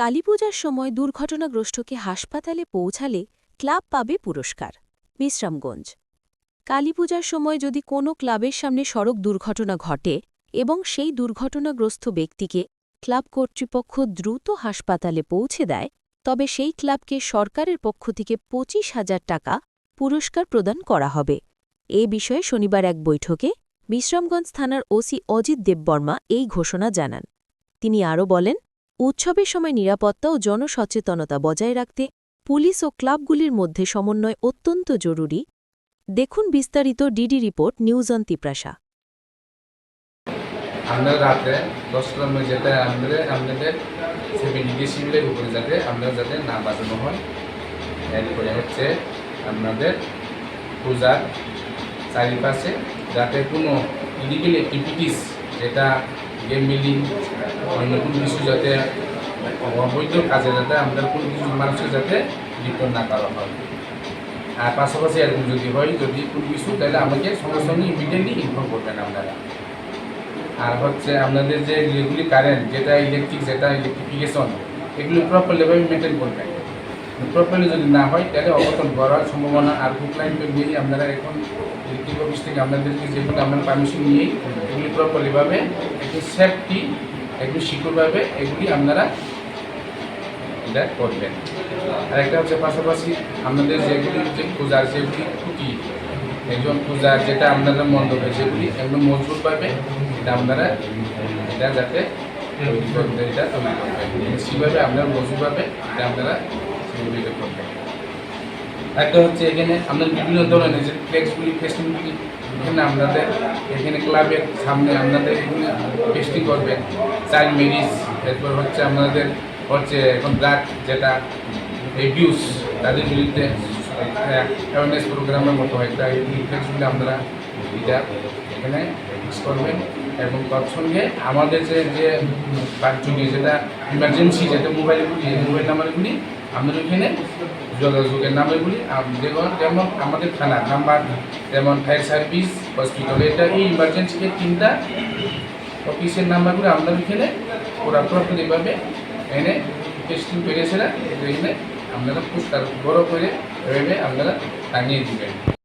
কালীপূজার সময় দুর্ঘটনাগ্রস্তকে হাসপাতালে পৌঁছালে ক্লাব পাবে পুরস্কার। বিশ্রামগঞ্জ। কালীপূজার সময় যদি কোনো ক্লাবের সামনে সড়ক দুর্ঘটনা ঘটে এবং সেই দুর্ঘটনাগ্রস্ত ব্যক্তিকে ক্লাব কর্তৃপক্ষ দ্রুত হাসপাতালে পৌঁছে দেয়, তবে সেই ক্লাবকে সরকারের পক্ষ থেকে পঁচিশ হাজার টাকা পুরস্কার প্রদান করা হবে। এ বিষয়ে শনিবার এক বৈঠকে বিশ্রামগঞ্জ থানার ওসি অজিত দেববর্মা এই ঘোষণা জানান। তিনি আরও বলেন উৎসবের সময় নিরাপত্তা ও জনসচেতনতা বজায় রাখতে পুলিশ ও ক্লাবগুলির মধ্যে সমন্বয় অত্যন্ত জরুরি। দেখুন বিস্তারিত DD report, news on Tiprasa. আমরা রাতে যেতে আমাদের ডেসিবেলের উপরে যাতে আপনারা যাতে না হয়। এরপরে হচ্ছে আপনাদের পূজার চারিপাশে যাতে কোনো ইলিগেল অ্যাক্টিভিটিস যেটা গেম বিল্ডিং, অন্য কোনো কিছু যাতে, অবৈধ কাজে যাতে আমাদের কোনো কিছু মানুষকে যাতে লিপ্ত না করা হয়। আর পাশাপাশি এরকম যদি হয়, যদি কোনো কিছু, তাহলে আমাকে সঙ্গে সঙ্গে ইমিডিয়েটলি ইনফর্ম করবেন আপনারা। আর হচ্ছে আপনাদের যে যেগুলি কারেন্ট যেটা ইলেকট্রিক যেটা ইলেকট্রিফিকেশন এগুলি প্রপারলিভাবে মেনটেন করবেন। প্রপারলি যদি না হয়, তাহলে অবতন করার সম্ভাবনা আর লাইন নিয়েই আপনারা এখন ইলেকট্রিক অফিস থেকে আপনাদেরকে যেগুলো আপনার পারমিশন নিয়েই এগুলি প্রপারলিভাবে একটু সেফটি একটু সিকিউরভাবে এগুলি আপনারা এটা করবেন। আর একটা হচ্ছে পাশাপাশি আপনাদের যেগুলি যে পূজার যেগুলি খুঁটি, একজন পূজার যেটা আপনাদের মণ্ডপে যেগুলি একদম মজবুত পাবে এটা আপনারা এটা যাতে এটা তৈরি করবেন। সেভাবে আপনার মজবুত পাবে এটা আপনারা সেগুলি করবেন। একটা হচ্ছে এখানে আপনার বিভিন্ন ধরনের যে ফ্লেক্সগুলি ফেস্টিংগুলি এখানে আপনাদের এখানে ক্লাবের সামনে আপনাদের এগুলি ফেস্টিং করবেন চাইল্ড ম্যারিজ এরপর হচ্ছে আপনাদের হচ্ছে এখন ড্রাগ যেটা এবিউস তাদের বিরুদ্ধে অ্যাওয়ারনেস প্রোগ্রামের মতো একটা ফ্লেক্সগুলি আপনারা এটা এখানে ফিক্স করবেন এবং তৎসঙ্গে আমাদের যে যে বাচ্চুকে যেটা ইমার্জেন্সি যেটা মোবাইলগুলি মোবাইল নাম্বারগুলি আমাদের ওইখানে যোগাযোগের নামে বলি। যেমন যেমন আমাদের থানার নাম্বার, যেমন ফায়ার সার্ভিস হসপিটাল এটা এই ইমার্জেন্সিকে তিনটা অফিসের নাম্বারগুলো আমাদের ওইখানে ওরা প্রকৃতিভাবে এনে টেস্টিং পেরেছে না এখানে আপনারা পুরস্কার বড় করে এভাবে আপনারা টাঙিয়ে দিবেন।